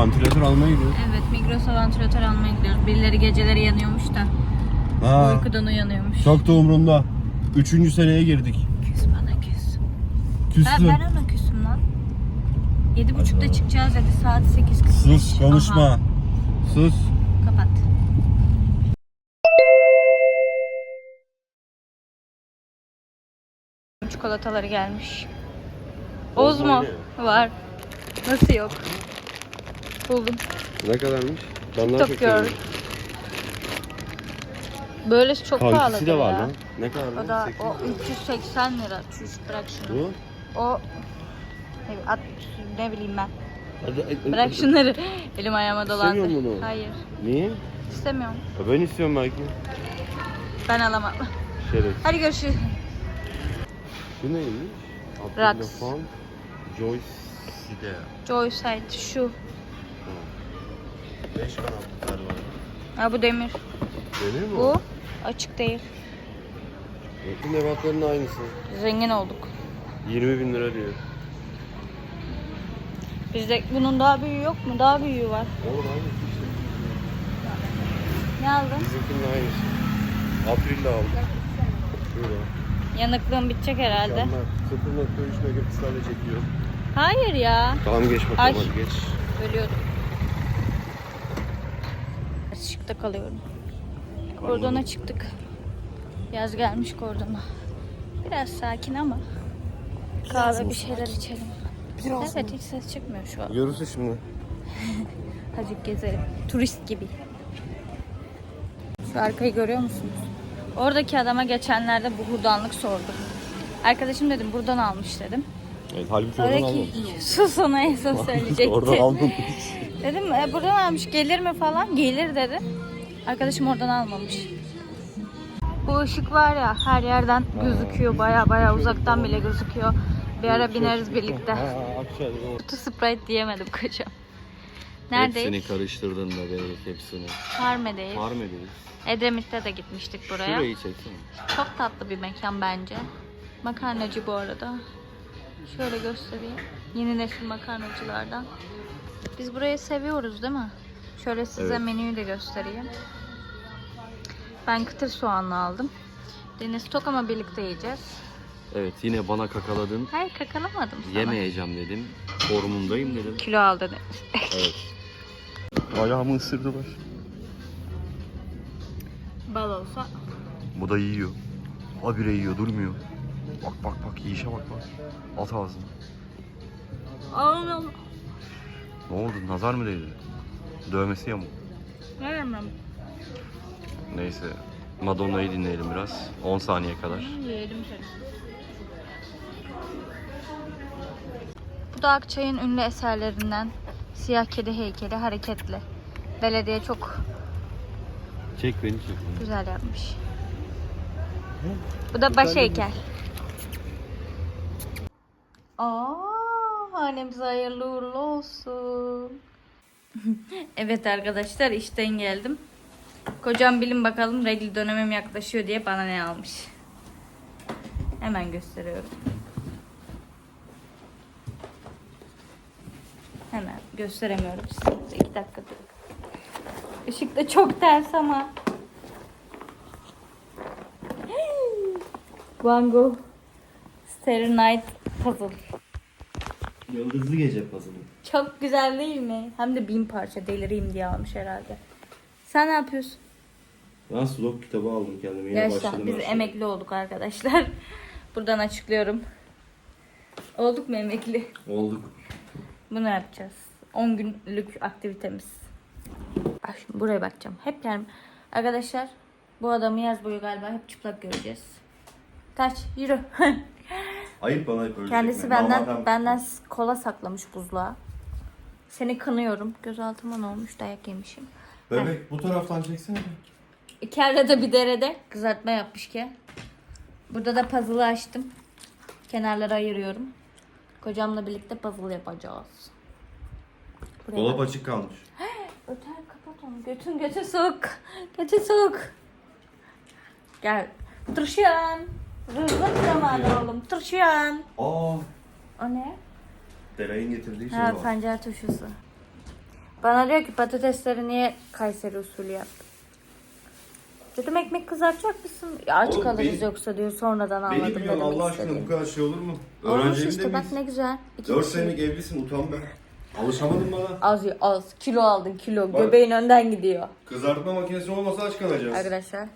vantilatör almaya gidiyoruz. Evet Migros vantilatör almaya gidiyoruz. Birileri geceleri yanıyormuş da Ha, uykudan uyanıyormuş. çok da umurumda. Üçüncü seneye girdik. Küs bana küs. Ben, Küstüm. ben ona küsüm lan. Yedi buçukta çıkacağız dedi saat sekiz kırk. Sus konuşma. Aha, Sus. kapat. Çikolataları gelmiş. Oz mu? Var. Nasıl yok? Buldum. Ne kadarmış? Çok gördüm. Böylesi çok pahalı. Kankisi de var lan. Ne kadar O da o 380 lira. Çüş bırak şunu. Bu? O ne, at, ne bileyim ben. Hadi, Bırak şunları. Elim ayağıma dolandı. İstemiyor musun bunu? Hayır. Niye? istemiyorum. Ya Ben istiyorum belki. Ben alamam. Şeref. Hadi görüşürüz. Şu neymiş? Rax. Joyce. Joyside şu. 5 kanatlı galiba. Ha bu demir. Demir mi Bu o? açık değil. Bütün nebatların aynısı. Zengin olduk. 20 bin lira diyor. Bizde bunun daha büyüğü yok mu? Daha büyüğü var. Olur işte. Ne aldın? Bizimkinin aynısı. April'de aldım. Şöyle. Yanıklığım bitecek herhalde. Yanlar 0.3 megapiksel'le çekiyor. Hayır ya. Tamam geç bakalım Ay. hadi geç. Ölüyordum. Işıkta kalıyorum. Kordona çıktık. Yaz gelmiş kordona. Biraz sakin ama. Kahve bir şeyler içelim. evet hiç ses çıkmıyor şu an. Görürsün şimdi. Azıcık gezelim. Turist gibi. Şu arkayı görüyor musunuz? Oradaki adama geçenlerde bu hurdanlık sordum. Arkadaşım dedim buradan almış dedim. Evet halbuki oradan almamış. sus ona en son söyleyecekti. oradan almamış. Dedim e, buradan almış gelir mi falan. Gelir dedi. Arkadaşım oradan almamış. Bu ışık var ya her yerden gözüküyor. Baya baya uzaktan bile gözüküyor. Bir ara bineriz birlikte. Kutu Sprite diyemedim kocam. Neredeyiz? Hepsini karıştırdın da benim hepsini. Parme'deyiz. Parme'deyiz. Edremit'te de gitmiştik buraya. Şurayı çeksene. Çok tatlı bir mekan bence. Makarnacı bu arada. Şöyle göstereyim. Yeni nesil makarnacılardan. Biz burayı seviyoruz değil mi? Şöyle size Evet. menüyü de göstereyim. Ben kıtır soğanlı aldım. Deniz tok ama birlikte yiyeceğiz. Evet yine bana kakaladın. Hayır kakalamadım sana. Yemeyeceğim dedim. Formundayım dedim. Kilo al dedi. Evet. Ayağımı ısırdılar. Bal olsa. Bu da yiyor. Habire yiyor durmuyor. Bak bak bak yiyişe bak bak. At ağzını. Ağlam. Ne oldu nazar mı değdi? Dövmesi ya mı? Veremem. Neyse. Madonna'yı dinleyelim biraz. 10 saniye kadar. Yiyelim seni. Bu da Akçay'ın ünlü eserlerinden. Siyah kedi heykeli hareketli. Belediye çok Çek beni çek. güzel yapmış. Bu da baş heykel. Aa, hanemize hayırlı uğurlu olsun. evet arkadaşlar işten geldim. Kocam bilin bakalım regl dönemim yaklaşıyor diye bana ne almış. Hemen gösteriyorum. Hemen gösteremiyorum size. İki dakika durun. Işık da çok ters ama. Van Gogh Starry Night Puzzle. Yıldızlı gece puzzle'ı. Çok güzel değil mi? Hem de bin parça delireyim diye almış herhalde. Sen ne yapıyorsun? Ben Sudoku kitabı aldım kendime. Yine Yaşa başladım. biz şeye. emekli olduk arkadaşlar. Buradan açıklıyorum. Olduk mu emekli? Olduk. Bunu yapacağız. 10 günlük aktivitemiz. Bak şimdi buraya bakacağım. Hep yani arkadaşlar bu adamı yaz boyu galiba hep çıplak göreceğiz. Taç yürü. Ayıp bana hep öyle Kendisi çekme. benden Normalden- benden kola saklamış buzluğa. Seni kınıyorum. Gözaltıma ne olmuş? Dayak yemişim. Bebek bu taraftan çeksene. İkerle de bir derede kızartma yapmış ki. Burada da puzzle'ı açtım. Kenarları ayırıyorum. Kocamla birlikte puzzle yapacağız. Buraya Dolap açık kalmış. Öter kapat onu. Götün götü soğuk. Götü soğuk. Gel. Tırşıyan. Rızık zamanı oğlum. Tırşıyan. Aa. O ne? Derayın getirdiği şey Ha var. pancar turşusu. Bana diyor ki patatesleri niye Kayseri usulü yaptın? Dedim ekmek kızartacak mısın? Ya aç Oğlum, kalırız beni- yoksa diyor sonradan anladım Beni biliyorsun demek Allah aşkına istediğini. bu kadar şey olur mu? Olmuş Öğrenci işte evinde bak ne güzel. İki 4 kişi. senelik evlisin utan be. Alışamadın bana. Az az kilo aldın kilo. Bak. Göbeğin önden gidiyor. Kızartma makinesi olmasa aç kalacağız. Arkadaşlar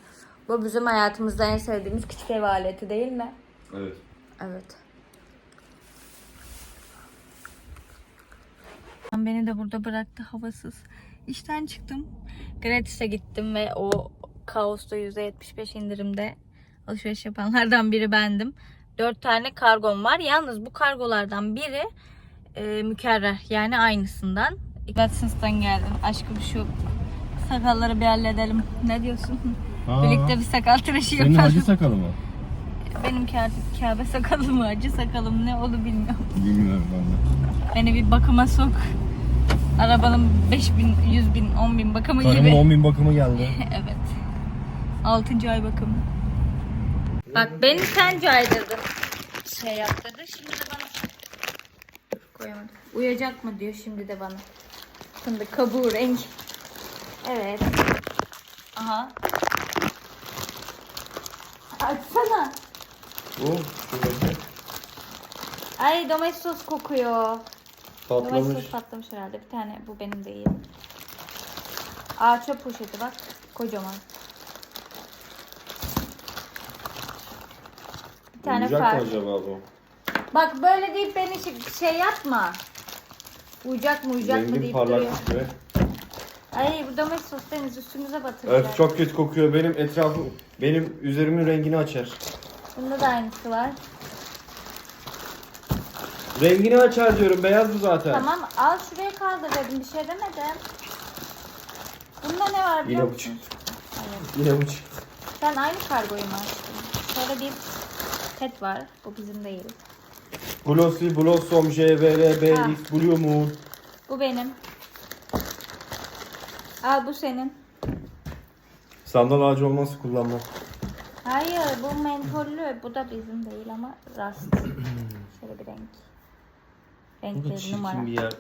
bu bizim hayatımızda en sevdiğimiz küçük ev aleti değil mi? Evet. Evet. Beni de burada bıraktı havasız. İşten çıktım. Gratis'e gittim ve o kaosta %75 indirimde alışveriş yapanlardan biri bendim. 4 tane kargom var. Yalnız bu kargolardan biri e, mükerrer. Yani aynısından. Gratis'ten geldim. Aşkım şu sakalları bir halledelim. Ne diyorsun? Aa, Birlikte bir sakal tıraşı Senin yapalım. hacı sakalı mı? Benimki artık Kabe sakalım mı, acı sakalım ne oldu bilmiyorum. Bilmiyorum ben de. Beni bir bakıma sok. Arabanın 5000, 100 bin, 10 bin bakımı Karımın gibi. 10 bin bakımı geldi. evet. 6. ay bakımı. Bak beni sen caydırdın. Şey yaptırdı. Şimdi de bana... Koyamadım. Uyacak mı diyor şimdi de bana. Fındık kabuğu renk. Evet. Aha. Açsana. Bu şuradaki Ay domates kokuyor. Domates patlamış. sos patlamış herhalde. Bir tane bu benim değil. Aa çöp poşeti bak. Kocaman. Bir tane Uyuyacak mı acaba bu? Bak böyle deyip beni şey, şey yapma. Uyacak mı uyacak mı Rengin deyip duruyor. parlak. Ay bu domates sos deniz üstümüze batıracak. Öf çok kötü kokuyor. Benim etrafım, benim üzerimin rengini açar. Bunda da aynısı var. Rengini açar diyorum. Beyaz bu zaten. Tamam al şuraya kaldır dedim bir şey demedim. Bunda ne var biliyor Yine bu musun? çıktı. Hayır. Yine bu çıktı. Sen aynı kargoyu mu açtın? Şöyle bir set var. Bu bizim değil. Glossy Blossom JVL BX Blue Moon. Bu benim. Al bu senin. Sandal ağacı olmazsa kullanmam. Hayır bu mentollü. Bu da bizim değil ama rast. Şöyle bir renk. Bu da Renkleri numara. çirkin bir yer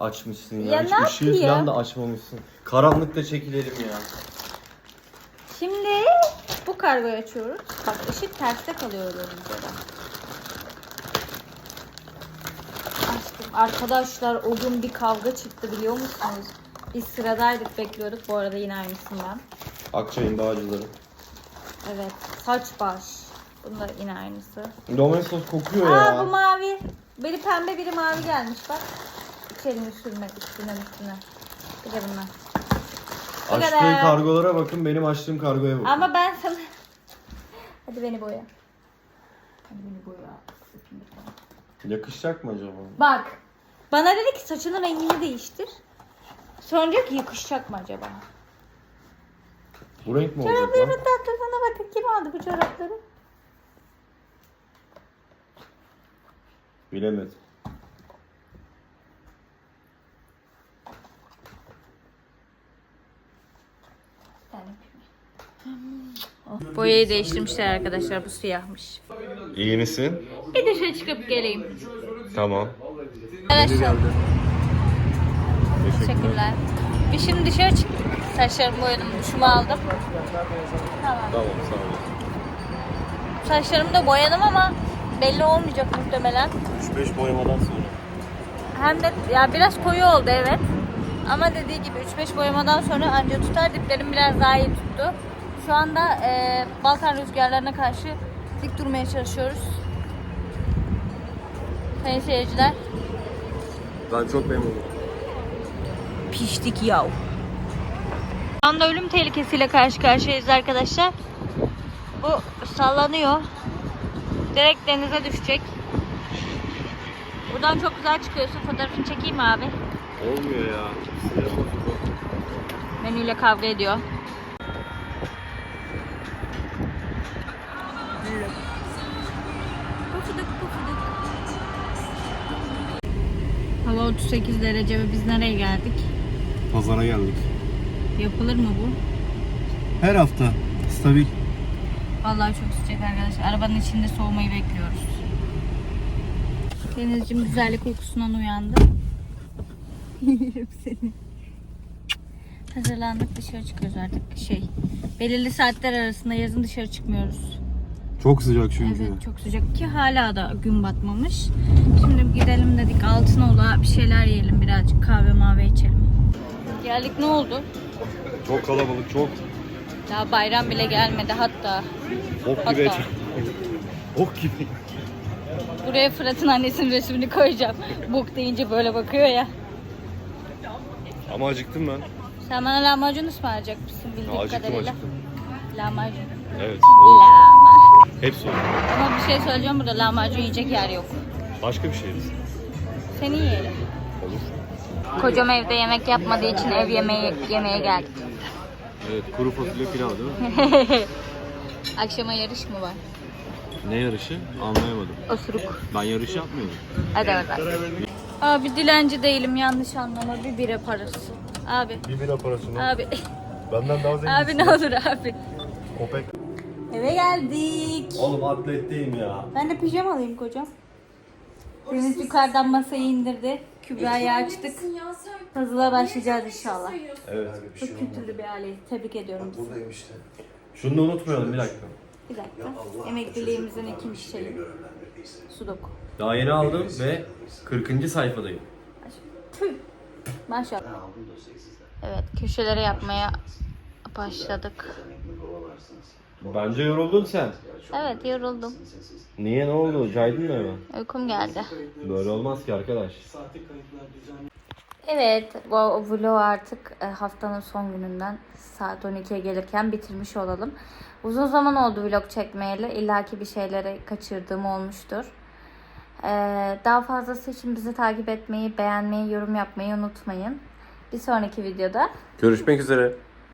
açmışsın ya. Ya Hiç ne ışığı yapayım? falan da açmamışsın. Karanlıkta çekilelim ya. Şimdi bu kargoyu açıyoruz. Bak ışık terste kalıyor önümüzde. Açtım. Arkadaşlar o gün bir kavga çıktı biliyor musunuz? Biz sıradaydık bekliyorduk. Bu arada yine aynısından. Akçay'ın dağcıları. Evet. Saç baş. Bunda yine aynısı. Domates sos kokuyor Aa ya. bu mavi. Biri pembe biri mavi gelmiş bak. İçerini sürmek üstüne üstüne. Bir de bunlar. Bu Açtığı kadar. kargolara bakın benim açtığım kargoya bakın. Ama ben sana... Hadi beni boya. Hadi beni boya. Yakışacak mı acaba? Bak. Bana dedi ki saçının rengini değiştir. Sonra diyor ki yakışacak mı acaba? Bu renk mi olacak Çoraplarımın lan? tatlılığına bakın. Kim aldı bu çorapları? Bilemedim. Boyayı değiştirmişler arkadaşlar. Bu siyahmış. İyi misin? Bir dışarı çıkıp geleyim. Tamam. Arkadaşlar. Teşekkürler. Biz şimdi dışarı çıktık. Saçlarımı boyadım, duşumu aldım. Tamam. Tamam sağ ol. Saçlarımı da boyadım ama belli olmayacak muhtemelen. 3-5 boyamadan sonra. Hem de ya biraz koyu oldu evet. Ama dediği gibi 3-5 boyamadan sonra anca tutar. Diplerim biraz daha iyi tuttu. Şu anda e, Balkan rüzgarlarına karşı dik durmaya çalışıyoruz. Sayın seyirciler. Ben çok memnunum. Piştik yav. Şu anda ölüm tehlikesiyle karşı karşıyayız arkadaşlar. Bu sallanıyor. Direkt denize düşecek. Buradan çok güzel çıkıyorsun. Fotoğrafını çekeyim mi abi? Olmuyor ya. Menüyle kavga ediyor. Pufuduk pufuduk. Hava 38 derece ve biz nereye geldik? Pazara geldik. Yapılır mı bu? Her hafta. Stabil. Vallahi çok sıcak arkadaşlar. Arabanın içinde soğumayı bekliyoruz. Denizciğim güzellik uykusundan uyandı. Yerim seni. Hazırlandık dışarı çıkıyoruz artık. Şey, belirli saatler arasında yazın dışarı çıkmıyoruz. Çok sıcak çünkü. Evet çok sıcak ki hala da gün batmamış. Şimdi gidelim dedik Altınoluk'a bir şeyler yiyelim birazcık kahve mavi içelim. Geldik ne oldu? Çok kalabalık, çok. Daha bayram bile gelmedi hatta. Ok gibi Hatta. ok gibi. Buraya Fırat'ın annesinin resmini koyacağım. Bok deyince böyle bakıyor ya. Ama acıktım ben. Sen bana lahmacun ısmarlayacak mısın bildiğim acıktım kadarıyla? acıktım. Lahmacun. Evet. Lahma. Hepsi olur. Ama bir şey söyleyeceğim burada lahmacun yiyecek yer yok. Başka bir şey yeriz. Seni yiyelim. Kocam evde yemek yapmadığı için ev yemeği yemeye geldik. Evet, kuru fasulye pilav değil mi? Akşama yarış mı var? Ne yarışı? Anlayamadım. Osuruk. Ben yarış yapmıyorum. Hadi hadi. Abi dilenci değilim yanlış anlama bir bire parası. Abi. Bir bira parası mı? Abi. Benden daha zengin. abi ne olur abi. Kopek. Eve geldik. Oğlum atletteyim ya. Ben de pijama alayım kocam. Deniz yukarıdan masayı indirdi. Kübra'yı açtık. Puzzle'a başlayacağız inşallah. Evet. Çok kültürlü bir aile. Tebrik ediyorum sizi. Buradayım işte. Şunu da unutmayalım bir dakika. Bir dakika. Emekliliğimizin ikinci şeyi. Sudoku. Daha yeni aldım ve 40. sayfadayım. Tüh. Maşallah. Evet köşelere yapmaya başladık. Bence yoruldun sen. Evet yoruldum. Niye ne oldu? Caydın mı hemen? Uykum geldi. Böyle olmaz ki arkadaş. Evet, bu vlog artık e, haftanın son gününden saat 12'ye gelirken bitirmiş olalım. Uzun zaman oldu vlog çekmeyeli. İlla ki bir şeyleri kaçırdığım olmuştur. Ee, daha fazlası için bizi takip etmeyi, beğenmeyi, yorum yapmayı unutmayın. Bir sonraki videoda Görüşmek üzere.